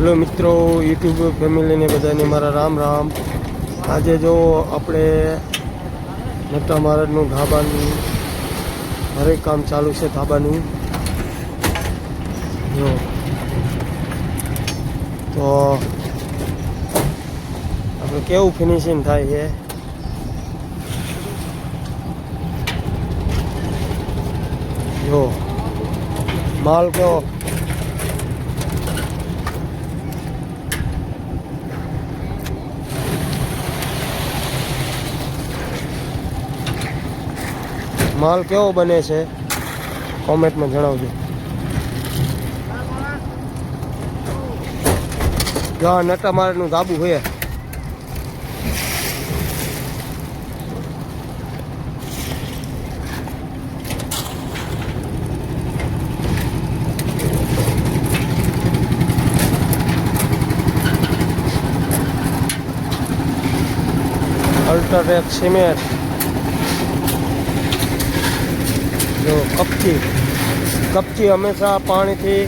Hello મિત્રો, YouTube ફેમિલીને બધાને મારા રામ રામ. આજે જો આપણે નટા મહારાજનું ધાબાનું હરેક કામ ચાલુ છે ધાબાનું. જો. તો આપણે કેવું ફિનિશિંગ થાય છે? જો. માલ કેવો? માલ કેવો બને છે? કોમેન્ટમાં જણાવજો. જો આ નટા મારનું ધાબુ હોય અલ્ટ્રાટેક સિમેન્ટ જો કપચી. કપચી હંમેશા પાણીથી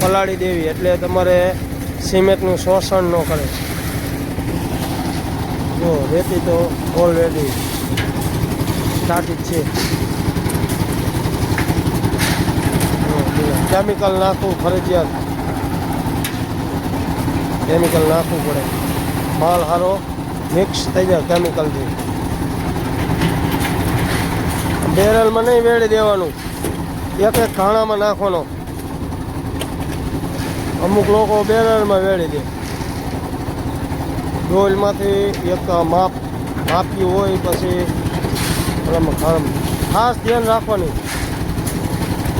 પલાળી દેવી એટલે તમારે સિમેન્ટનું શોષણ ન કરે. જો રેતી તો ઓલરેડી સ્ટાર્ટ છે. કેમિકલ નાખવું ફરજિયાત. કેમિકલ નાખવું પડે. માલ સારો મિક્સ થઈ જાય કેમિકલથી બેરલમાં નહીં વેળી દેવાનું. એક એક ખાણામાં નાખવાનો. અમુક લોકો બેરલમાં વેળી દે. ડોલમાંથી એક માપ માપી હોય પછી ઓલામાં ખાણામાં ખાસ ધ્યાન રાખવાની.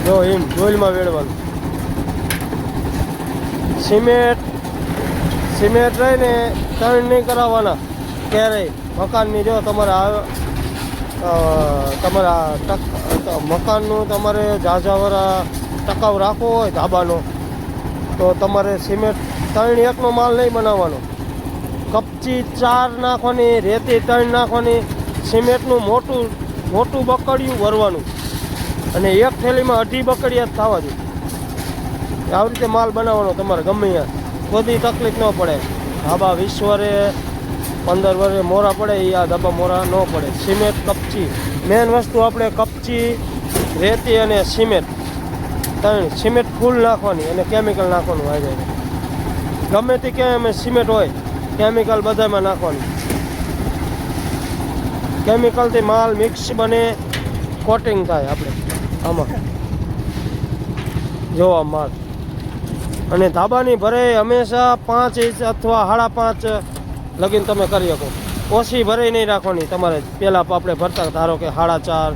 જો એમ ડોલમાં વેળવાનું સિમેન્ટ સિમેન્ટ રહીને ટર્ન નહીં કરાવવાના. ક્યારેય. મકાનની જો તમારે તમારા મકાનનું તમારે ઝાઝાવાળા ટકાવ રાખવો હોય ધાબાનો, તો તમારે સિમેન્ટ ત્રણ એકનો માલ નહીં બનાવવાનો. કપચી ચાર નાખવાની, રેતી ત્રણ નાખવાની, સિમેન્ટનું મોટું મોટું બકડિયું ભરવાનું અને એક થેલીમાં અઢી બકડિયા જ થવા જોઈએ. આવી રીતે માલ બનાવવાનો તમારે ગમે ત્યાં. બધી તકલીફ ન પડે. ધાબા વીસ વરે પંદર વર્ષે મોરા પડે એ આ ધબા મોરા ન પડે. સિમેન્ટ, કપચી. મેન વસ્તુ આપણે કપચી, રેતી અને સિમેન્ટ. ત્રણ સિમેન્ટ ફૂલ નાખવાની અને કેમિકલ નાખવાનું આજે ગમે તે ક્યાંય અમે સિમેન્ટ હોય કેમિકલ બધામાં નાખવાનું. કેમિકલથી માલ મિક્સ બને કોટિંગ થાય આપણે. આમાં. જોવા માલ. અને ધાબાની ભરાઈ હંમેશા પાંચ ઇંચ અથવા સાડા પાંચ લગીન તમે કરી શકો. ઓછી ભરાઈ નહીં રાખવાની. તમારે પહેલાં આપણે ભરતા, ધારો કે સાડા ચાર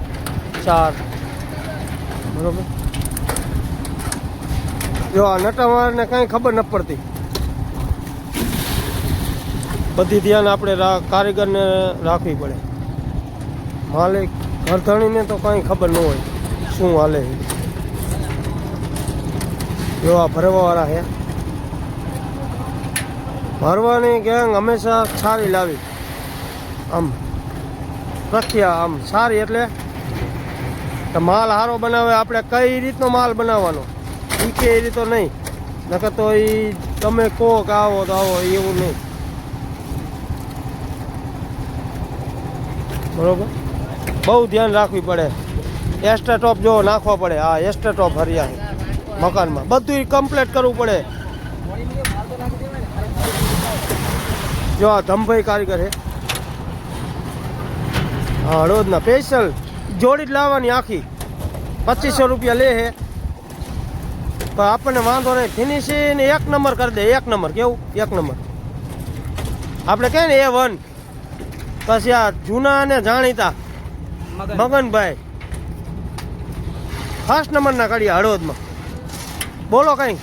ચાર. બરાબર? જો આ નટાવાળાને કાંઈ ખબર ન પડતી. બધી ધ્યાન આપણે કારીગરને રાખવી પડે. માલિક ઘરધણીને તો કાંઈ ખબર ન હોય શું હાલે. જો ભરવાવાળા છે. ભરવાની ગેંગ હંમેશા સારી લાવી. આમ, પ્રખ્યા, આમ સારી એટલે માલ સારો બનાવે, આપણે કઈ રીતનો માલ બનાવવાનો? એ કે એ રીતો નહીં. નકર તો એ તમે કહો કે આવો તો આવો એવું નહીં. બરોબર? બહુ ધ્યાન રાખવી પડે. એસ્ટ્રા ટોપ જો નાખવા પડે. હા એસ્ટ્રા ટોપ હરિયા મકાનમાં. બધું કમ્પ્લીટ કરવું પડે. જો આ ધમભાઈ કારીગર છે. હા હળવદના સ્પેશિયલ જોડી જ લાવવાની આખી. પચીસો રૂપિયા લે છે. પણ આપણને વાંધો નહીં ફિનિશિંગ એક નંબર કરી દે એક નંબર કેવું? એક નંબર આપણે કહે ને એ વન. પછી આ જૂના અને જાણીતા મગનભાઈ. ફર્સ્ટ નંબરના કાઢીએ હળવદમાં બોલો કઈ.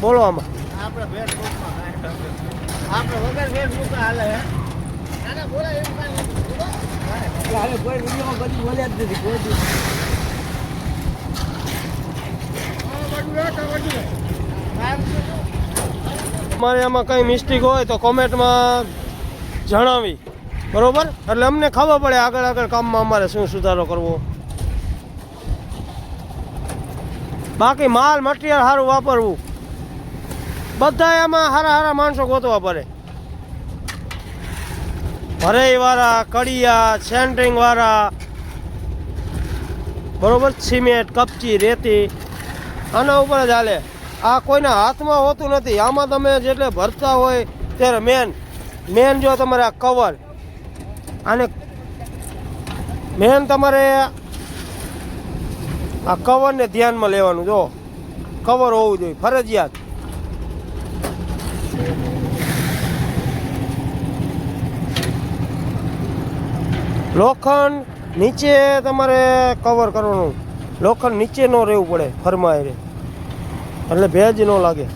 બોલો આમાં. આપણે આપણે વગર ફેસબુક હાલે હે. ના ના બોલા એવું કાંઈ હાલે કોઈ વિડીયોમાં બધી બોલ્યા જ નથી કોઈ અમારે આમાં કંઈ મિસ્ટેક હોય તો કોમેન્ટમાં જણાવી. બરોબર? એટલે અમને ખબર પડે આગળ આગળ કામમાં અમારે શું સુધારો કરવો. બાકી માલ મટીરિયલ સારું વાપરવું. બધા એમાં સારા સારા માણસો ગોતવા પડે. ભરાઈ વાળા કડિયા સેન્ટરિંગ વાળા બરોબર, સિમેન્ટ, કપચી, રેતી, આના ઉપર જ હાલે. આ કોઈના હાથમાં હોતું નથી. આમાં તમે જેટલે ભરતા હોય ત્યારે મેન મેન જો તમારે આ કવર આને મેન તમારે આ કવરને ધ્યાનમાં લેવાનું. જો કવર હોવું જોઈએ. ફરજિયાત. લોખંડ નીચે તમારે કવર કરવાનું. લોખંડ નીચે ન રહેવું પડે ફરમાય એટલે ભેજ ન લાગે.